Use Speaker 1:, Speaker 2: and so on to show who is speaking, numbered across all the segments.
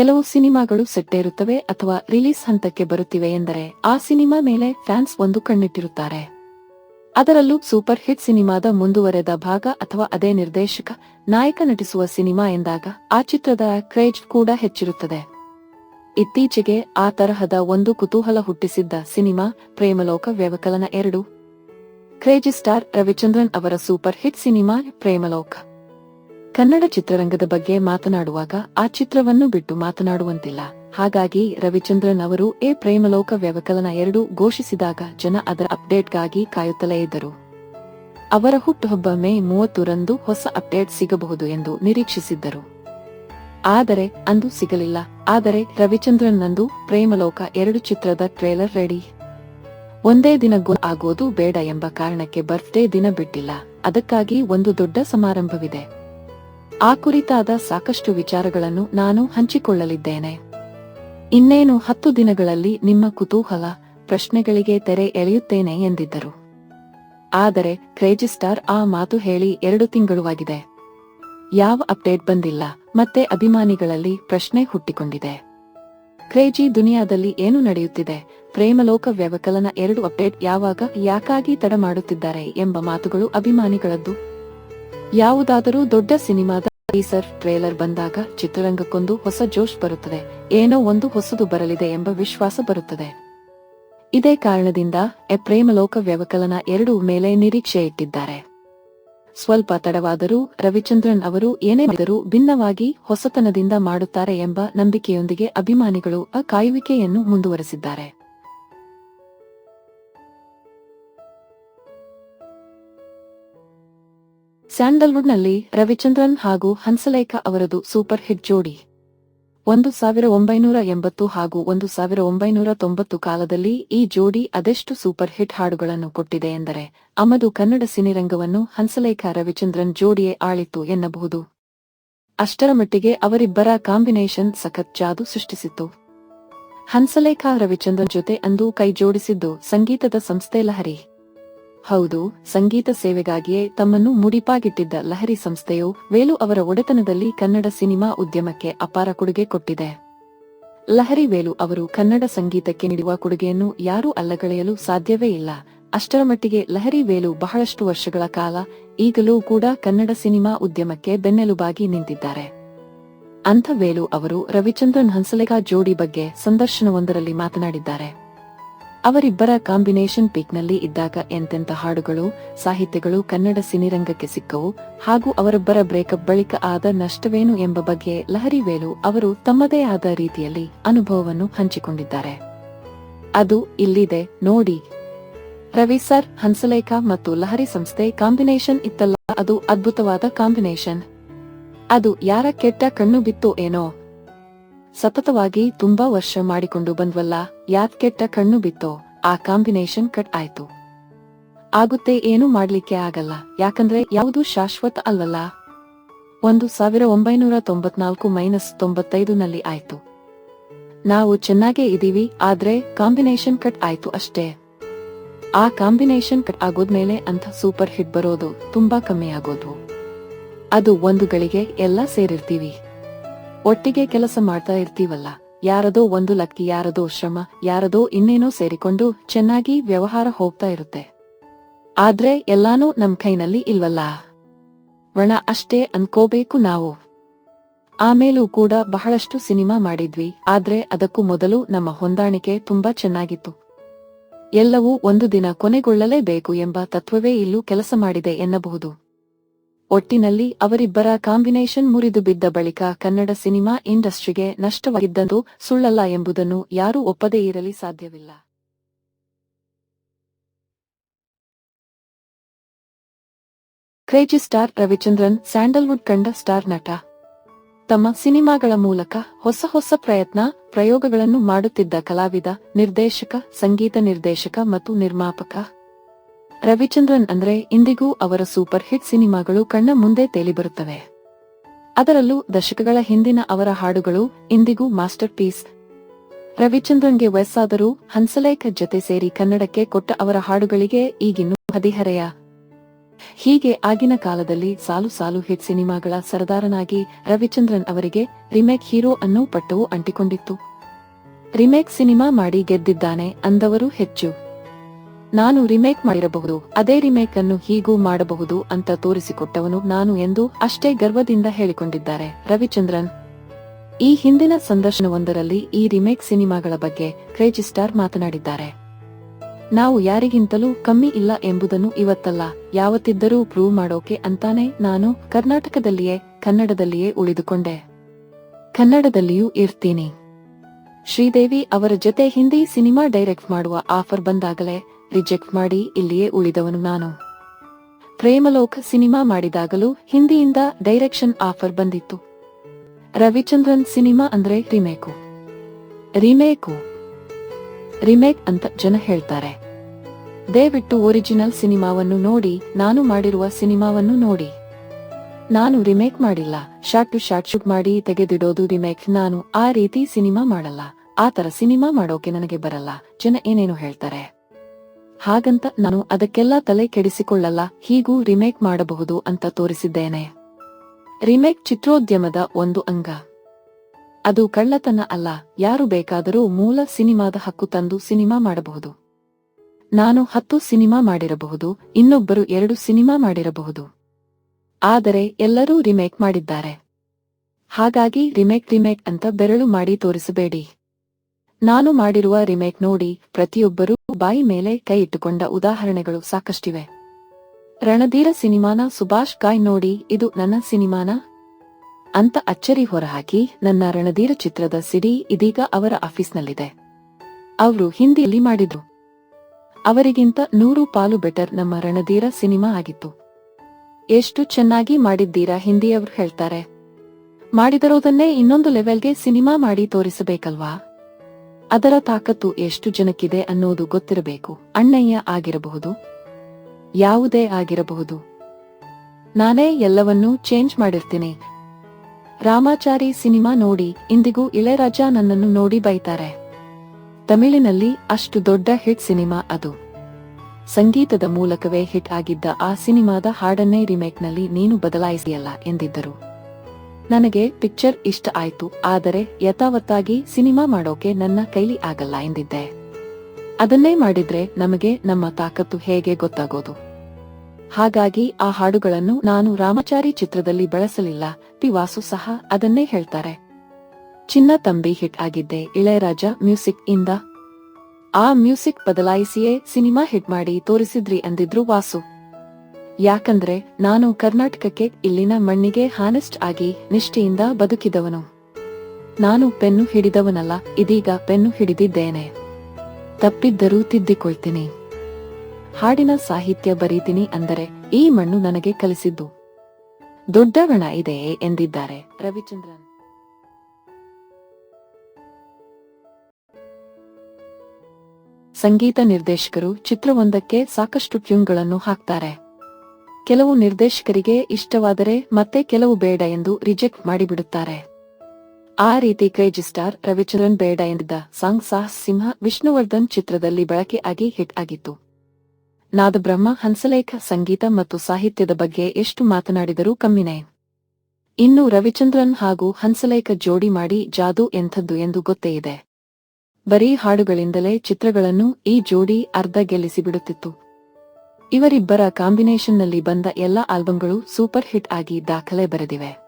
Speaker 1: ಕೆಲವು ಸಿನಿಮಾಗಳು ಸೆಟ್ಟೇರುತ್ತವೆ ಅಥವಾ ರಿಲೀಸ್ ಹಂತಕ್ಕೆ ಬರುತ್ತಿವೆ ಎಂದರೆ ಆ ಸಿನಿಮಾ ಮೇಲೆ ಫ್ಯಾನ್ಸ್ ಒಂದು ಕಣ್ಣಿಟ್ಟಿರುತ್ತಾರೆ. ಅದರಲ್ಲೂ ಸೂಪರ್ ಹಿಟ್ ಸಿನಿಮಾದ ಮುಂದುವರೆದ ಭಾಗ ಅಥವಾ ಅದೇ ನಿರ್ದೇಶಕ, ನಾಯಕ ನಟಿಸುವ ಸಿನಿಮಾ ಎಂದಾಗ ಆ ಚಿತ್ರದ ಕ್ರೇಜ್ ಕೂಡ ಹೆಚ್ಚಿರುತ್ತದೆ. ಇತ್ತೀಚೆಗೆ ಆ ತರಹದ ಒಂದು ಕುತೂಹಲ ಹುಟ್ಟಿಸಿದ್ದ ಸಿನಿಮಾ, ಪ್ರೇಮಲೋಕ ವ್ಯವಕಲನ ಎರಡು. ಕ್ರೇಜಿ ಸ್ಟಾರ್ ರವಿಚಂದ್ರನ್ ಅವರ super hit cinema, Premaloka. Kannada ಚಿತ್ರರಂಗದ ಬಗ್ಗೆ ಮಾತನಾಡುವಾಗ ಆ ಚಿತ್ರವನ್ನು ಬಿಟ್ಟು ಮಾತನಾಡುವಂತಿಲ್ಲ. ಹಾಗಾಗಿ ರವಿಚಂದ್ರನ್ ಅವರು ಎ ಪ್ರೇಮಲೋಕ ವ್ಯವಕಲನ ಎರಡು ಘೋಷಿಸಿದಾಗ ಜನ ಅದರ ಅಪ್ಡೇಟ್ಗಾಗಿ ಕಾಯುತ್ತಲೇ ಇದ್ದರು. ಅವರ ಹುಟ್ಟುಹಬ್ಬ ಮೇ ಮೂವತ್ತರಂದು ಹೊಸ ಅಪ್ಡೇಟ್ ಸಿಗಬಹುದು ಎಂದು ನಿರೀಕ್ಷಿಸಿದ್ದರು. ಆದರೆ ಅಂದು ಸಿಗಲಿಲ್ಲ. ಆದರೆ ರವಿಚಂದ್ರನ್ ನಂದು ಪ್ರೇಮಲೋಕ ಎರಡು ಚಿತ್ರದ ಟ್ರೇಲರ್ ರೆಡಿ. ಒಂದೇ ದಿನ ಆಗೋದು ಬೇಡ ಎಂಬ ಕಾರಣಕ್ಕೆ ಬರ್ತ್ಡೇ ದಿನ ಬಿಟ್ಟಿಲ್ಲ. ಅದಕ್ಕಾಗಿ ಒಂದು ದೊಡ್ಡ ಸಮಾರಂಭವಿದೆ. ಆ ಕುರಿತಾದ ಸಾಕಷ್ಟು ವಿಚಾರಗಳನ್ನು ನಾನು ಹಂಚಿಕೊಳ್ಳಲಿದ್ದೇನೆ. ಇನ್ನೇನು ಹತ್ತು ದಿನಗಳಲ್ಲಿ ನಿಮ್ಮ ಕುತೂಹಲ, ಪ್ರಶ್ನೆಗಳಿಗೆ ತೆರೆ ಎಳೆಯುತ್ತೇನೆ ಎಂದಿದ್ದರು. ಆದರೆ ಕ್ರೇಜಿ ಸ್ಟಾರ್ ಆ ಮಾತು ಹೇಳಿ ಎರಡು ತಿಂಗಳುವಾಗಿದೆ. ಯಾವ ಅಪ್ಡೇಟ್ ಬಂದಿಲ್ಲ, ಮತ್ತೆ ಅಭಿಮಾನಿಗಳಲ್ಲಿ ಪ್ರಶ್ನೆ ಹುಟ್ಟಿಕೊಂಡಿದೆ. ಕ್ರೇಜಿ ದುನಿಯಾದಲ್ಲಿ ಏನು ನಡೆಯುತ್ತಿದೆ, ಪ್ರೇಮಲೋಕ ವ್ಯವಕಲನ ಎರಡು ಅಪ್ಡೇಟ್ ಯಾವಾಗ, ಯಾಕಾಗಿ ತಡ ಮಾಡುತ್ತಿದ್ದಾರೆ ಎಂಬ ಮಾತುಗಳು ಅಭಿಮಾನಿಗಳದ್ದು. ಯಾವುದಾದರೂ ದೊಡ್ಡ ಸಿನಿಮಾದ ಟೀಸರ್, ಟ್ರೇಲರ್ ಬಂದಾಗ ಚಿತ್ರರಂಗಕ್ಕೊಂದು ಹೊಸ ಜೋಶ್ ಬರುತ್ತದೆ. ಏನೋ ಒಂದು ಹೊಸದು ಬರಲಿದೆ ಎಂಬ ವಿಶ್ವಾಸ ಬರುತ್ತದೆ. ಇದೇ ಕಾರಣದಿಂದ ಎ ಪ್ರೇಮಲೋಕ ವ್ಯವಕಲನ ಎರಡೂ ಮೇಲೆ ನಿರೀಕ್ಷೆ ಇಟ್ಟಿದ್ದಾರೆ. ಸ್ವಲ್ಪ ತಡವಾದರೂ ರವಿಚಂದ್ರನ್ ಅವರು ಏನೇ ಮಾಡಿದರೂ ಭಿನ್ನವಾಗಿ ಹೊಸತನದಿಂದ ಮಾಡುತ್ತಾರೆ ಎಂಬ ನಂಬಿಕೆಯೊಂದಿಗೆ ಅಭಿಮಾನಿಗಳು ಆ ಕಾಯುವಿಕೆಯನ್ನು ಮುಂದುವರೆಸಿದ್ದಾರೆ. ಸ್ಯಾಂಡಲ್ವುಡ್ನಲ್ಲಿ ರವಿಚಂದ್ರನ್ ಹಾಗೂ ಹಂಸಲೇಖ ಅವರದು ಸೂಪರ್ ಹಿಟ್ ಜೋಡಿ. ಒಂದು ಸಾವಿರ ಒಂಬೈನೂರ ಎಂಬತ್ತು ಹಾಗೂ ಒಂದು ಸಾವಿರ ಒಂಬೈನೂರ ತೊಂಬತ್ತು ಕಾಲದಲ್ಲಿ ಈ ಜೋಡಿ ಅದೆಷ್ಟು ಸೂಪರ್ ಹಿಟ್ ಹಾಡುಗಳನ್ನು ಕೊಟ್ಟಿದೆ ಎಂದರೆ, ಅಮದು ಕನ್ನಡ ಸಿನಿರಂಗವನ್ನು ಹಂಸಲೇಖ ರವಿಚಂದ್ರನ್ ಜೋಡಿಯೇ ಆಳಿತು ಎನ್ನಬಹುದು. ಅಷ್ಟರ ಮಟ್ಟಿಗೆ ಅವರಿಬ್ಬರ ಕಾಂಬಿನೇಷನ್ ಸಖತ್ ಜಾದು ಸೃಷ್ಟಿಸಿತ್ತು. ಹಂಸಲೇಖ ರವಿಚಂದ್ರನ್ ಜೊತೆ ಅಂದು ಕೈ ಜೋಡಿಸಿದ್ದು ಸಂಗೀತದ ಸಂಸ್ಥೆ ಲಹರಿ. ಹೌದು, ಸಂಗೀತ ಸೇವೆಗಾಗಿಯೇ ತಮ್ಮನ್ನು ಮುಡಿಪಾಗಿಟ್ಟಿದ್ದ ಲಹರಿ ಸಂಸ್ಥೆಯು ವೇಲು ಅವರ ಒಡೆತನದಲ್ಲಿ ಕನ್ನಡ ಸಿನಿಮಾ ಉದ್ಯಮಕ್ಕೆ ಅಪಾರ ಕೊಡುಗೆ ಕೊಟ್ಟಿದೆ. ಲಹರಿ ವೇಲು ಅವರು ಕನ್ನಡ ಸಂಗೀತಕ್ಕೆ ನೀಡುವ ಕೊಡುಗೆಯನ್ನು ಯಾರೂ ಅಲ್ಲಗಳೆಯಲು ಸಾಧ್ಯವೇ ಇಲ್ಲ. ಅಷ್ಟರ ಮಟ್ಟಿಗೆ ಲಹರಿ ವೇಲು ಬಹಳಷ್ಟು ವರ್ಷಗಳ ಕಾಲ ಈಗಲೂ ಕೂಡ ಕನ್ನಡ ಸಿನಿಮಾ ಉದ್ಯಮಕ್ಕೆ ಬೆನ್ನೆಲುಬಾಗಿ ನಿಂತಿದ್ದಾರೆ. ಅಂಥ ವೇಲು ಅವರು ರವಿಚಂದ್ರನ್ ಹಂಸಲೇಖ ಜೋಡಿ ಬಗ್ಗೆ ಸಂದರ್ಶನವೊಂದರಲ್ಲಿ ಮಾತನಾಡಿದ್ದಾರೆ. ಅವರಿಬ್ಬರ ಕಾಂಬಿನೇಷನ್ ಪೀಕ್ನಲ್ಲಿ ಇದ್ದಾಗ ಎಂತೆಂಥ ಹಾಡುಗಳು, ಸಾಹಿತ್ಯಗಳು ಕನ್ನಡ ಸಿನಿರಂಗಕ್ಕೆ ಸಿಕ್ಕವು ಹಾಗೂ ಅವರೊಬ್ಬರ ಬ್ರೇಕಪ್ ಬಳಿಕ ಆದ ನಷ್ಟವೇನು ಎಂಬ ಬಗ್ಗೆ ಲಹರಿ ವೇಲು ಅವರು ತಮ್ಮದೇ ಆದ ರೀತಿಯಲ್ಲಿ ಅನುಭವವನ್ನು ಹಂಚಿಕೊಂಡಿದ್ದಾರೆ. ಅದು ಇಲ್ಲಿದೆ, ನೋಡಿ. ರವಿ ಸರ್ ಹಂಸಲೇಖ ಮತ್ತು ಲಹರಿ ಸಂಸ್ಥೆ ಕಾಂಬಿನೇಷನ್ ಇತ್ತಲ್ಲ, ಅದು ಅದ್ಭುತವಾದ ಕಾಂಬಿನೇಷನ್. ಅದು ಯಾರ ಕೆಟ್ಟ ಕಣ್ಣು ಬಿತ್ತು ಏನೋ. ಸತತವಾಗಿ ತುಂಬಾ ವರ್ಷ ಮಾಡಿಕೊಂಡು ಬಂದ್ವಲ್ಲ ಯಾತ್ ಕೆಟ್ಟ ಕಣ್ಣು ಬಿತ್ತೋ, ಆ ಕಾಂಬಿನೇಷನ್ ಕಟ್ ಆಯ್ತು. ಆಗುತ್ತೆ ಏನು ಮಾಡ್ಲಿಕ್ಕೆ ಆಗಲ್ಲ, ಯಾಕಂದ್ರೆ ಯಾವುದು ಶಾಶ್ವತ ಅಲ್ಲಲ್ಲ. ಒಂದು ಸಾವಿರ ಒಂಬೈನೂರ ತೊಂಬತ್ನಾಲ್ಕು ಮೈನಸ್ ತೊಂಬತ್ತೈದು ನಲ್ಲಿ ಆಯ್ತು. ನಾವು ಚೆನ್ನಾಗೇ ಇದೀವಿ ಆದ್ರೆ ಕಾಂಬಿನೇಷನ್ ಕಟ್ ಆಯ್ತು ಅಷ್ಟೇ. ಆ ಕಾಂಬಿನೇಷನ್ ಕಟ್ ಆಗೋದ್ಮೇಲೆ ಅಂತ ಸೂಪರ್ ಹಿಟ್ ಬರೋದು ತುಂಬಾ ಕಮ್ಮಿ ಆಗೋದು. ಅದು ಒಂದು ಗಳಿಗೆ ಎಲ್ಲ ಸೇರಿರ್ತೀವಿ. ಒಟ್ಟಿಗೆ ಕೆಲಸ ಮಾಡ್ತಾ ಇರ್ತೀವಲ್ಲ? ಯಾರದೋ ಒಂದು ಲಕ್ಕಿ, ಯಾರದೋ ಶ್ರಮ, ಯಾರದೋ ಇನ್ನೇನೋ ಸೇರಿಕೊಂಡು ಚೆನ್ನಾಗಿ ವ್ಯವಹಾರ ಹೋಗ್ತಾ ಇರುತ್ತೆ. ಆದ್ರೆ ಎಲ್ಲಾನೂ ನಮ್ ಕೈನಲ್ಲಿ ಇಲ್ವಲ್ಲ? ಒಣ ಅಷ್ಟೇ ಅನ್ಕೋಬೇಕು ನಾವು. ಆಮೇಲೂ ಕೂಡ ಬಹಳಷ್ಟು ಸಿನಿಮಾ ಮಾಡಿದ್ವಿ, ಆದ್ರೆ ಅದಕ್ಕೂ ಮೊದಲು ನಮ್ಮ ಹೊಂದಾಣಿಕೆ ತುಂಬಾ ಚೆನ್ನಾಗಿತ್ತು. ಎಲ್ಲವೂ ಒಂದು ದಿನ ಕೊನೆಗೊಳ್ಳಲೇಬೇಕು ಎಂಬ ತತ್ವವೇ ಇಲ್ಲೂ ಕೆಲಸ ಮಾಡಿದೆ ಎನ್ನಬಹುದು. ಒಟ್ಟಿನಲ್ಲಿ ಅವರಿಬ್ಬರ ಕಾಂಬಿನೇಷನ್ ಮುರಿದು ಬಿದ್ದ ಬಳಿಕ ಕನ್ನಡ ಸಿನಿಮಾ ಇಂಡಸ್ಟ್ರಿಗೆ ನಷ್ಟವಾಗಿದ್ದಂದು ಸುಳ್ಳಲ್ಲ ಎಂಬುದನ್ನು ಯಾರೂ ಒಪ್ಪದೇ ಇರಲಿ ಸಾಧ್ಯವಿಲ್ಲ. ಕ್ರೇಜಿ ಸ್ಟಾರ್ ರವಿಚಂದ್ರನ್, ಸ್ಯಾಂಡಲ್ವುಡ್ ಕಂಡ ಸ್ಟಾರ್ ನಟ. ತಮ್ಮ ಸಿನಿಮಾಗಳ ಮೂಲಕ ಹೊಸ ಹೊಸ ಪ್ರಯತ್ನ, ಪ್ರಯೋಗಗಳನ್ನು ಮಾಡುತ್ತಿದ್ದ ಕಲಾವಿದ, ನಿರ್ದೇಶಕ, ಸಂಗೀತ ನಿರ್ದೇಶಕ ಮತ್ತು ನಿರ್ಮಾಪಕ. ರವಿಚಂದ್ರನ್ ಅಂದ್ರೆ ಇಂದಿಗೂ ಅವರ ಸೂಪರ್ ಹಿಟ್ ಸಿನಿಮಾಗಳು ಕಣ್ಣ ಮುಂದೆ ತೇಲಿಬರುತ್ತವೆ ಅದರಲ್ಲೂ ದಶಕಗಳ ಹಿಂದಿನ ಅವರ ಹಾಡುಗಳು ಇಂದಿಗೂ ಮಾಸ್ಟರ್ ಪೀಸ್ ರವಿಚಂದ್ರನ್ಗೆ ವಯಸ್ಸಾದರೂ ಹಂಸಲೇಖ ಜೊತೆ ಸೇರಿ ಕನ್ನಡಕ್ಕೆ ಕೊಟ್ಟ ಅವರ ಹಾಡುಗಳಿಗೆ ಈಗಿನ್ನೂ ಹದಿಹರೆಯ. ಹೀಗೆ ಆಗಿನ ಕಾಲದಲ್ಲಿ ಸಾಲು ಸಾಲು ಹಿಟ್ ಸಿನಿಮಾಗಳ ಸರದಾರನಾಗಿ ರವಿಚಂದ್ರನ್ ಅವರಿಗೆ ರಿಮೇಕ್ ಹೀರೋ ಅನ್ನೋ ಪಟ್ಟವು ಅಂಟಿಕೊಂಡಿತ್ತು. ರಿಮೇಕ್ ಸಿನಿಮಾ ಮಾಡಿ ಗೆದ್ದಿದ್ದಾನೆ ಅಂದವರು ಹೆಚ್ಚು. ನಾನು ರಿಮೇಕ್ ಮಾಡಿರಬಹುದು, ಅದೇ ರಿಮೇಕ್ ಅನ್ನು ಹೀಗೂ ಮಾಡಬಹುದು ಅಂತ ತೋರಿಸಿಕೊಟ್ಟವನು ನಾನು ಎಂದು ಅಷ್ಟೇ ಗರ್ವದಿಂದ ಹೇಳಿಕೊಂಡಿದ್ದಾರೆ. ರವಿಚಂದ್ರನ್, ಈ ಹಿಂದಿನ ಸಂದರ್ಶನವೊಂದರಲ್ಲಿ ಈ ರಿಮೇಕ್ ಸಿನಿಮಾಗಳ ಬಗ್ಗೆ ಕ್ರೇಜಿ ಸ್ಟಾರ್ ಮಾತನಾಡಿದ್ದಾರೆ. ನಾವು ಯಾರಿಗಿಂತಲೂ ಕಮ್ಮಿ ಇಲ್ಲ ಎಂಬುದನ್ನು ಇವತ್ತಲ್ಲ, ಯಾವತ್ತಿದ್ದರೂ ಪ್ರೂವ್ ಮಾಡೋಕೆ ಅಂತಾನೆ ನಾನು ಕರ್ನಾಟಕದಲ್ಲಿಯೇ, ಕನ್ನಡದಲ್ಲಿಯೇ ಉಳಿದುಕೊಂಡೆ. ಕನ್ನಡದಲ್ಲಿಯೂ ಇರ್ತೀನಿ. ಶ್ರೀದೇವಿ ಅವರ ಜೊತೆ ಹಿಂದಿ ಸಿನಿಮಾ ಡೈರೆಕ್ಟ್ ಮಾಡುವ ಆಫರ್ ಬಂದಾಗಲೇ ರಿಜೆಕ್ಟ್ ಮಾಡಿ ಇಲ್ಲಿಯೇ ಉಳಿದವನು ನಾನು. ಪ್ರೇಮಲೋಕ್ ಸಿನಿಮಾ ಮಾಡಿದಾಗಲೂ ಹಿಂದಿಯಿಂದ ಡೈರೆಕ್ಷನ್ ಆಫರ್ ಬಂದಿತ್ತು. ರವಿಚಂದ್ರನ್ ಸಿನಿಮಾ ಅಂದ್ರೆ ರಿಮೇಕು. ರಿಮೇಕು. ರಿಮೇಕ್ ಅಂತ ಜನ ಹೇಳ್ತಾರೆ. ದಯವಿಟ್ಟು ಒರಿಜಿನಲ್ ಸಿನಿಮಾವನ್ನು ನೋಡಿ, ನಾನು ಮಾಡಿರುವ ಸಿನಿಮಾವನ್ನು ನೋಡಿ. ನಾನು ರಿಮೇಕ್ ಮಾಡಿಲ್ಲ. ಶಾರ್ಟ್ ಟು ಶಾರ್ಟ್ ಶೂಟ್ ಮಾಡಿ ತೆಗೆದಿಡೋದು ರಿಮೇಕ್. ನಾನು ಆ ರೀತಿ ಸಿನಿಮಾ ಮಾಡಲ್ಲ. ಆ ತರ ಸಿನಿಮಾ ಮಾಡೋಕೆ ನನಗೆ ಬರಲ್ಲ. ಜನ ಏನೇನು ಹೇಳ್ತಾರೆ. ಹಾಗಂತ ನಾನು ಅದಕ್ಕೆಲ್ಲ ತಲೆ ಕೆಡಿಸಿಕೊಳ್ಳಲ್ಲ, ಹೀಗೂ ರಿಮೇಕ್ ಮಾಡಬಹುದು ಅಂತ ತೋರಿಸಿದ್ದೇನೆ. ರಿಮೇಕ್ ಚಿತ್ರೋದ್ಯಮದ ಒಂದು ಅಂಗ. ಅದು ಕಳ್ಳತನ ಅಲ್ಲ, ಯಾರು ಬೇಕಾದರೂ ಮೂಲ ಸಿನಿಮಾದ ಹಕ್ಕು ತಂದು ಸಿನಿಮಾ ಮಾಡಬಹುದು. ನಾನು ಹತ್ತು ಸಿನಿಮಾ ಮಾಡಿರಬಹುದು, ಇನ್ನೊಬ್ಬರು ಎರಡು ಸಿನಿಮಾ ಮಾಡಿರಬಹುದು. ಆದರೆ ಎಲ್ಲರೂ ರಿಮೇಕ್ ಮಾಡಿದ್ದಾರೆ. ಹಾಗಾಗಿ ರಿಮೇಕ್ ರಿಮೇಕ್ ಅಂತ ಬೆರಳು ಮಾಡಿ ತೋರಿಸಬೇಡಿ. ನಾನು ಮಾಡಿರುವ ರಿಮೇಕ್ ನೋಡಿ ಪ್ರತಿಯೊಬ್ಬರೂ ಬಾಯಿ ಮೇಲೆ ಕೈ ಇಟ್ಟುಕೊಂಡ ಉದಾಹರಣೆಗಳು ಸಾಕಷ್ಟಿವೆ. ರಣಧೀರ ಸಿನಿಮಾನ ಸುಭಾಷ್ ಗಾಯ್ ನೋಡಿ ಇದು ನನ್ನ ಸಿನಿಮಾನ? ಅಂತ ಅಚ್ಚರಿ ಹೊರಹಾಕಿ ನನ್ನ ರಣಧೀರ ಚಿತ್ರದ ಸಿಡಿ ಇದೀಗ ಅವರ ಆಫೀಸ್ನಲ್ಲಿದೆ. ಅವರು ಹಿಂದಿಯಲ್ಲಿ ಮಾಡಿದ್ರು. ಅವರಿಗಿಂತ ನೂರು ಪಾಲು ಬೆಟರ್ ನಮ್ಮ ರಣಧೀರ ಸಿನಿಮಾ ಆಗಿತ್ತು. ಎಷ್ಟು ಚೆನ್ನಾಗಿ ಮಾಡಿದ್ದೀರಾ ಹಿಂದಿಯವರು ಹೇಳ್ತಾರೆ. ಮಾಡಿದರೋದನ್ನೇ ಇನ್ನೊಂದು ಲೆವೆಲ್ಗೆ ಸಿನಿಮಾ ಮಾಡಿ ತೋರಿಸಬೇಕಲ್ವಾ? ಅದರ ತಾಕತ್ತು ಎಷ್ಟು ಜನಕ್ಕಿದೆ ಅನ್ನೋದು ಗೊತ್ತಿರಬೇಕು. ಅಣ್ಣಯ್ಯ ಆಗಿರಬಹುದು. ಯಾವುದೇ ಆಗಿರಬಹುದು. ನಾನೇ ಎಲ್ಲವನ್ನೂ ಚೇಂಜ್ ಮಾಡಿರ್ತೀನಿ. ರಾಮಾಚಾರಿ ಸಿನಿಮಾ ನೋಡಿ ಇಂದಿಗೂ ಇಳೆರಾಜ ನನ್ನನ್ನು ನೋಡಿ ಬೈತಾರೆ. ತಮಿಳಿನಲ್ಲಿ ಅಷ್ಟು ದೊಡ್ಡ ಹಿಟ್ ಸಿನಿಮಾ ಅದು. ಸಂಗೀತದ ಮೂಲಕವೇ ಹಿಟ್ ಆಗಿದ್ದ ಆ ಸಿನಿಮಾದ ಹಾಡನ್ನೇ ರಿಮೇಕ್ನಲ್ಲಿ ನೀನು ಬದಲಾಯಿಸಿಯಲ್ಲ ಎಂದಿದ್ದರು. ನನಗೆ ಪಿಕ್ಚರ್ ಇಷ್ಟ ಆಯ್ತು, ಆದರೆ ಯಥಾವತ್ತಾಗಿ ಸಿನಿಮಾ ಮಾಡೋಕೆ ನನ್ನ ಕೈಲಿ ಆಗಲ್ಲ ಎಂದಿದ್ದೆ. ಅದನ್ನೇ ಮಾಡಿದ್ರೆ ನಮಗೆ ನಮ್ಮ ತಾಕತ್ತು ಹೇಗೆ ಗೊತ್ತಾಗೋದು? ಹಾಗಾಗಿ ಆ ಹಾಡುಗಳನ್ನು ನಾನು ರಾಮಚಾರಿ ಚಿತ್ರದಲ್ಲಿ ಬಳಸಲಿಲ್ಲ ಪಿ ವಾಸು ಸಹ ಅದನ್ನೇ ಹೇಳ್ತಾರೆ. ಚಿನ್ನ ತಂಬಿ ಹಿಟ್ ಆಗಿದ್ದೆ, ಇಳೆಯರಾಜ ಮ್ಯೂಸಿಕ್ ಇಂದ. ಆ ಮ್ಯೂಸಿಕ್ ಬದಲಾಯಿಸಿಯೇ ಸಿನಿಮಾ ಹಿಟ್ ಮಾಡಿ ತೋರಿಸಿದ್ರಿ ಅಂದಿದ್ರು ವಾಸು. ಯಾಕಂದ್ರೆ ನಾನು ಕರ್ನಾಟಕಕ್ಕೆ ಇಲ್ಲಿನ ಮಣ್ಣಿಗೆ ಹಾನೆಸ್ಟ್ ಆಗಿ ನಿಷ್ಠೆಯಿಂದ ಬದುಕಿದವನು. ನಾನು ಪೆನ್ನು ಹಿಡಿದವನಲ್ಲ, ಇದೀಗ ಪೆನ್ನು ಹಿಡಿದಿದ್ದೇನೆ. ತಪ್ಪಿದ್ದರೂ ತಿದ್ದಿಕೊಳ್ತೀನಿ. ಹಾಡಿನ ಸಾಹಿತ್ಯ ಬರೀತೀನಿ ಅಂದರೆ ಈ ಮಣ್ಣು ನನಗೆ ಕಲಿಸಿದ್ದು. ದೊಡ್ಡವಣ ಇದೆ ಎಂದಿದ್ದಾರೆ ರವಿಚಂದ್ರನ್. ಸಂಗೀತ ನಿರ್ದೇಶಕರು ಚಿತ್ರವೊಂದಕ್ಕೆ ಸಾಕಷ್ಟು ಟ್ಯೂನ್ಗಳನ್ನು ಹಾಕ್ತಾರೆ. ಕೆಲವು ನಿರ್ದೇಶಕರಿಗೆ ಇಷ್ಟವಾದರೆ ಮತ್ತೆ ಕೆಲವು ಬೇಡ ಎಂದು ರಿಜೆಕ್ಟ್ ಮಾಡಿಬಿಡುತ್ತಾರೆ. ಆ ರೀತಿ ಕ್ರೇಜಿ ಸ್ಟಾರ್ ರವಿಚಂದ್ರನ್ ಬೇಡ ಎಂದಿದ್ದ ಸಾಂಗ್ ಸಾಹಸ್ ಸಿಂಹ ವಿಷ್ಣುವರ್ಧನ್ ಚಿತ್ರದಲ್ಲಿ ಬಳಕೆ ಆಗಿ ಹಿಟ್ ಆಗಿತ್ತು. ನಾದಬ್ರಹ್ಮ ಹಂಸಲೇಖ ಸಂಗೀತ ಮತ್ತು ಸಾಹಿತ್ಯದ ಬಗ್ಗೆ ಎಷ್ಟು ಮಾತನಾಡಿದರೂ ಕಮ್ಮಿನೇ. ಇನ್ನು ರವಿಚಂದ್ರನ್ ಹಾಗೂ ಹಂಸಲೇಖ ಜೋಡಿ ಮಾಡಿ ಜಾದು ಎಂಥದ್ದು ಎಂದು ಗೊತ್ತೇ ಇದೆ. ಬರೀ ಹಾಡುಗಳಿಂದಲೇ ಚಿತ್ರಗಳನ್ನು ಈ ಜೋಡಿ ಅರ್ಧ ಗೆಲ್ಲಿಸಿಬಿಡುತ್ತಿತ್ತು. ಇವರಿಬ್ಬರ ಕಾಂಬಿನೇಷನ್ನಲ್ಲಿ ಬಂದ ಎಲ್ಲ ಆಲ್ಬಂಗಳು ಸೂಪರ್ ಹಿಟ್ ಆಗಿ ದಾಖಲೆ ಬರೆದಿವೆ.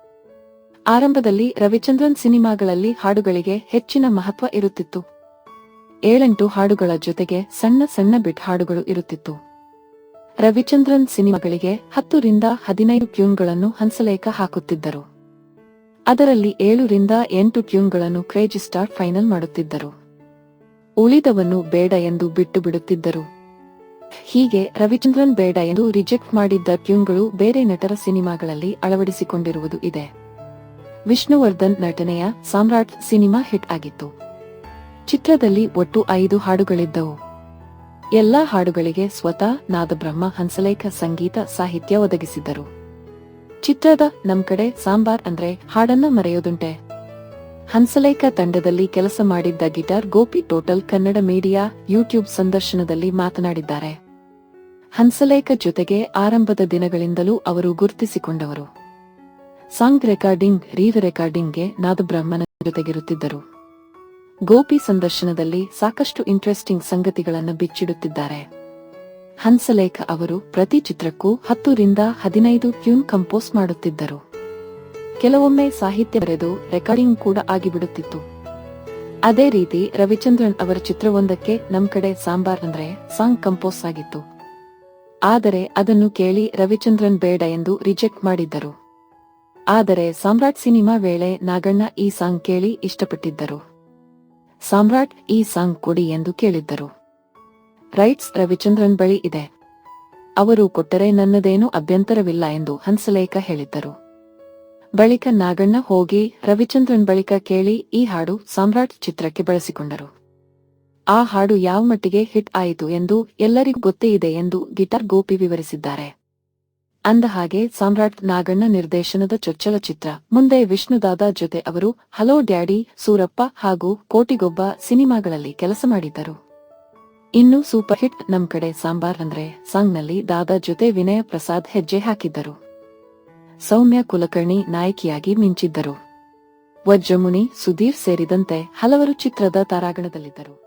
Speaker 1: ಆರಂಭದಲ್ಲಿ ರವಿಚಂದ್ರನ್ ಸಿನಿಮಾಗಳಲ್ಲಿ ಹಾಡುಗಳಿಗೆ ಹೆಚ್ಚಿನ ಮಹತ್ವ ಇರುತ್ತಿತ್ತು. ಏಳೆಂಟು ಹಾಡುಗಳ ಜೊತೆಗೆ ಸಣ್ಣ ಸಣ್ಣ ಬಿಟ್ ಹಾಡುಗಳು ಇರುತ್ತಿತ್ತು. ರವಿಚಂದ್ರನ್ ಸಿನಿಮಾಗಳಿಗೆ ಹತ್ತರಿಂದ ಹದಿನೈದು ಟ್ಯೂನ್ಗಳನ್ನು ಹಂಸಲೇಖ ಹಾಕುತ್ತಿದ್ದರು. ಅದರಲ್ಲಿ ಏಳರಿಂದ ಎಂಟು ಟ್ಯೂನ್ಗಳನ್ನು ಕ್ರೇಜಿ ಸ್ಟಾರ್ ಫೈನಲ್ ಮಾಡುತ್ತಿದ್ದರು. ಉಳಿದವನ್ನು ಬೇಡ ಎಂದು ಬಿಟ್ಟು ಬಿಡುತ್ತಿದ್ದರು. ಹೀಗೆ ರವಿಚಂದ್ರನ್ ಬೇಡ ಎಂದು ರಿಜೆಕ್ಟ್ ಮಾಡಿದ್ದ ಟ್ಯೂನ್ಗಳು ಬೇರೆ ನಟರ ಸಿನಿಮಾಗಳಲ್ಲಿ ಅಳವಡಿಸಿಕೊಂಡಿರುವುದು ಇದೆ. ವಿಷ್ಣುವರ್ಧನ್ ನಟನೆಯ ಸಾಮ್ರಾಟ್ ಸಿನಿಮಾ ಹಿಟ್ ಆಗಿತ್ತು. ಚಿತ್ರದಲ್ಲಿ ಒಟ್ಟು ಐದು ಹಾಡುಗಳಿದ್ದವು. ಎಲ್ಲಾ ಹಾಡುಗಳಿಗೆ ಸ್ವತಃ ನಾದಬ್ರಹ್ಮ ಹಂಸಲೇಖ ಸಂಗೀತ ಸಾಹಿತ್ಯ ಒದಗಿಸಿದ್ದರು. ಚಿತ್ರದ ನಮ್ ಕಡೆ ಸಾಂಬಾರ್ ಅಂದ್ರೆ ಹಾಡನ್ನ ಮರೆಯೋದುಂಟೆ. ಹಂಸಲೇಖ ತಂಡದಲ್ಲಿ ಕೆಲಸ ಮಾಡಿದ್ದ guitar Gopi total Kannada media YouTube ಸಂದರ್ಶನದಲ್ಲಿ ಮಾತನಾಡಿದ್ದಾರೆ. ಹಂಸಲೇಖ ಜೊತೆಗೆ ಆರಂಭದ ದಿನಗಳಿಂದಲೂ ಅವರು ಗುರುತಿಸಿಕೊಂಡವರು. ಸಾಂಗ್ ರೆಕಾರ್ಡಿಂಗ್, ರೀವ್ ರೆಕಾರ್ಡಿಂಗ್ಗೆ ನಾದಬ್ರಹ್ಮನ ಜೊತೆಗಿರುತ್ತಿದ್ದರು. ಗೋಪಿ ಸಂದರ್ಶನದಲ್ಲಿ ಸಾಕಷ್ಟು ಇಂಟ್ರೆಸ್ಟಿಂಗ್ ಸಂಗತಿಗಳನ್ನು ಬಿಚ್ಚಿಡುತ್ತಿದ್ದಾರೆ. ಹಂಸಲೇಖ ಅವರು ಪ್ರತಿ ಚಿತ್ರಕ್ಕೂ ಹತ್ತರಿಂದ ಹದಿನೈದು ಕ್ಯೂನ್ ಕಂಪೋಸ್ ಮಾಡುತ್ತಿದ್ದರು. ಕೆಲವೊಮ್ಮೆ ಸಾಹಿತ್ಯ ಬರೆದು ರೆಕಾರ್ಡಿಂಗ್ ಕೂಡ ಆಗಿಬಿಡುತ್ತಿತ್ತು. ಅದೇ ರೀತಿ ರವಿಚಂದ್ರನ್ ಅವರ ಚಿತ್ರವೊಂದಕ್ಕೆ ನಮ್ ಕಡೆ ಸಾಂಬಾರ್ ಅಂದ್ರೆ ಸಾಂಗ್ ಕಂಪೋಸ್ ಆಗಿತ್ತು. ಆದರೆ ಅದನ್ನು ಕೇಳಿ ರವಿಚಂದ್ರನ್ ಬೇಡ ಎಂದು ರಿಜೆಕ್ಟ್ ಮಾಡಿದ್ದರು. ಆದರೆ ಸಾಮ್ರಾಟ್ ಸಿನಿಮಾ ವೇಳೆ ನಾಗಣ್ಣ ಈ ಸಾಂಗ್ ಕೇಳಿ ಇಷ್ಟಪಟ್ಟಿದ್ದರು. ಸಾಮ್ರಾಟ್ ಈ ಸಾಂಗ್ ಕೊಡಿ ಎಂದು ಕೇಳಿದ್ದರು. ರೈಟ್ಸ್ ರವಿಚಂದ್ರನ್ ಬಳಿ ಇದೆ. ಅವರು ಕೊಟ್ಟರೆ ನನ್ನದೇನೂ ಅಭ್ಯಂತರವಿಲ್ಲ ಎಂದು ಹಂಸಲೇಖ ಹೇಳಿದ್ದರು. ಬಳಿಕ ನಾಗಣ್ಣ ಹೋಗಿ ರವಿಚಂದ್ರನ್ ಬಳಿಕ ಕೇಳಿ ಈ ಹಾಡು ಸಾಮ್ರಾಟ್ ಚಿತ್ರಕ್ಕೆ ಬಳಸಿಕೊಂಡರು. ಆ ಹಾಡು ಯಾವ ಮಟ್ಟಿಗೆ ಹಿಟ್ ಆಯಿತು ಎಂದು ಎಲ್ಲರಿಗೂ ಗೊತ್ತೇ ಇದೆ ಎಂದು ಗಿಟಾರ್ ಗೋಪಿ ವಿವರಿಸಿದ್ದಾರೆ. ಅಂದ ಹಾಗೆ ಸಾಮ್ರಾಟ್ ನಾಗಣ್ಣ ನಿರ್ದೇಶನದ ಚೊಚ್ಚಲ ಚಿತ್ರ ಮುಂದೆ ವಿಷ್ಣುದಾದ ಜೊತೆ ಅವರು ಹಲೋ ಡ್ಯಾಡಿ, ಸೂರಪ್ಪ ಹಾಗೂ ಕೋಟಿಗೊಬ್ಬ ಸಿನಿಮಾಗಳಲ್ಲಿ ಕೆಲಸ ಮಾಡಿದ್ದರು. ಇನ್ನು ಸೂಪರ್ ಹಿಟ್ ನಮ್ ಕಡೆ ಸಾಂಬಾರ್ ಅಂದ್ರೆ ಸಾಂಗ್ನಲ್ಲಿ ದಾದಾ ಜೊತೆ ವಿನಯ ಪ್ರಸಾದ್ ಹೆಜ್ಜೆ ಹಾಕಿದ್ದರು. ಸೌಮ್ಯ ಕುಲಕರ್ಣಿ ನಾಯಕಿಯಾಗಿ ಮಿಂಚಿದ್ದರು. ವಜ್ರಮುನಿ ಸುಧೀರ್ ಸೇರಿದಂತೆ ಹಲವರು ಚಿತ್ರದ ತಾರಾಗಣದಲ್ಲಿದ್ದರು.